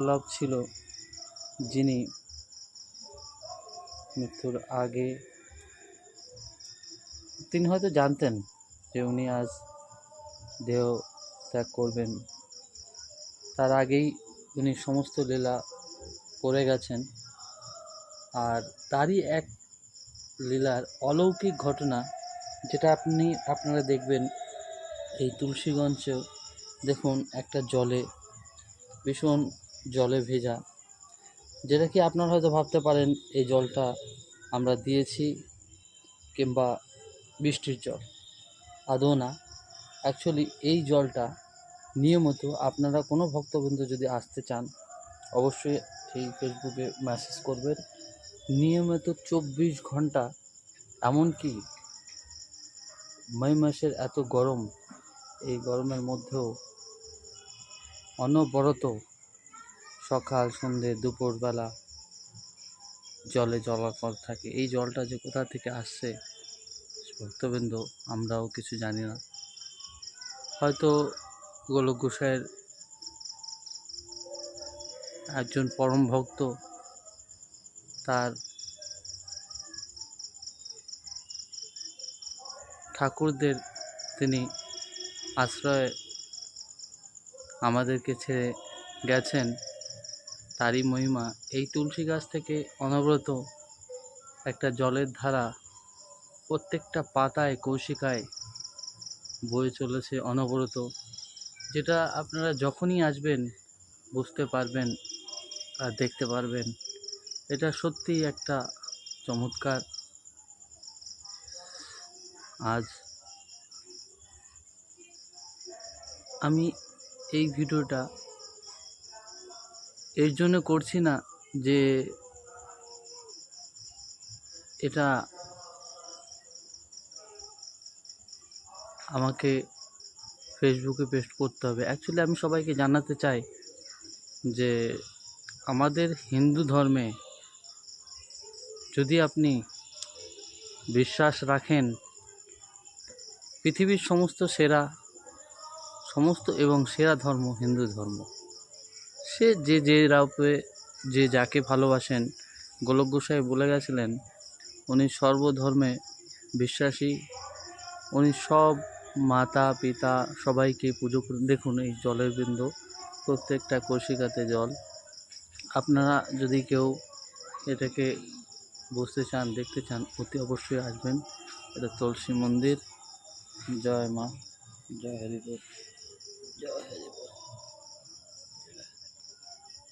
লাভ ছিল যিনি মৃত্যুর আগে তিনি হয়তো জানতেন যে উনি আজ দেহ ত্যাগ করবেন। তার আগেই উনি সমস্ত লীলা করে গেছেন। আর তারই এক লীলার অলৌকিক ঘটনা যেটা আপনি, আপনারা দেখবেন এই তুলসীগঞ্জেও। দেখুন একটা জলে ভীষণ জলে ভেজা। যেটা কি আপনারা হয়তো ভাবতে পারেন, এই জলটা আমরা দিয়েছি কিংবা বৃষ্টির জল। আদৌ না। অ্যাকচুয়ালি এই জলটা নিয়মিত আপনারা কোনো ভক্তবৃন্দ যদি আসতে চান, অবশ্যই এই ফেসবুকে মেসেজ করবেন। নিয়মিত চব্বিশ ঘণ্টা, এমনকি মে মাসের এত গরম, এই গরমের মধ্যেও অনবরত সকাল, সন্ধে, দুপুরবেলা জলে জলাকর থাকে। এই জলটা যে কোথা থেকে আসছে, ভক্তবৃন্দ, আমরাও কিছু জানি না। হয়তো গোলক গোসাইয়ের একজন পরম ভক্ত, তার ঠাকুরদের তিনি আশ্রয়ে আমাদেরকে ছেড়ে গেছেন। তারই মহিমা। এই তুলসী গাছ থেকে অনবরত একটা জলের ধারা প্রত্যেকটা পাতায়, কৌশিকায় বয়ে চলেছে অনবরত, যেটা আপনারা যখনই আসবেন বুঝতে পারবেন আর দেখতে পারবেন। এটা সত্যিই একটা চমৎকার আজ আমি এই ভিডিওটা এর জন্য করছি না যে এটা আমাকে ফেসবুকে পেস্ট করতে হবে। অ্যাকচুয়ালি আমি সবাইকে জানাতে চাই যে আমাদের হিন্দু ধর্মে যদি আপনি বিশ্বাস রাখেন, পৃথিবীর সমস্ত সেরা, সমস্ত এবং সেরা ধর্ম হিন্দু ধর্ম। সে যে যে রাউপে যে যাকে ভালোবাসেন, গোলক গোসাই বলে গেছিলেন, উনি সর্বধর্মে বিশ্বাসী। উনি সব মাতা, পিতা সবাইকে পুজো দেখুন এই জলের বিন্দু, প্রত্যেকটা কৌশিকাতে জল। আপনারা যদি কেউ এটাকে বুঝতে চান, দেখতে চান, অতি অবশ্যই আসবেন। এটা তুলসী মন্দির। জয় মা। জয় হরিবোল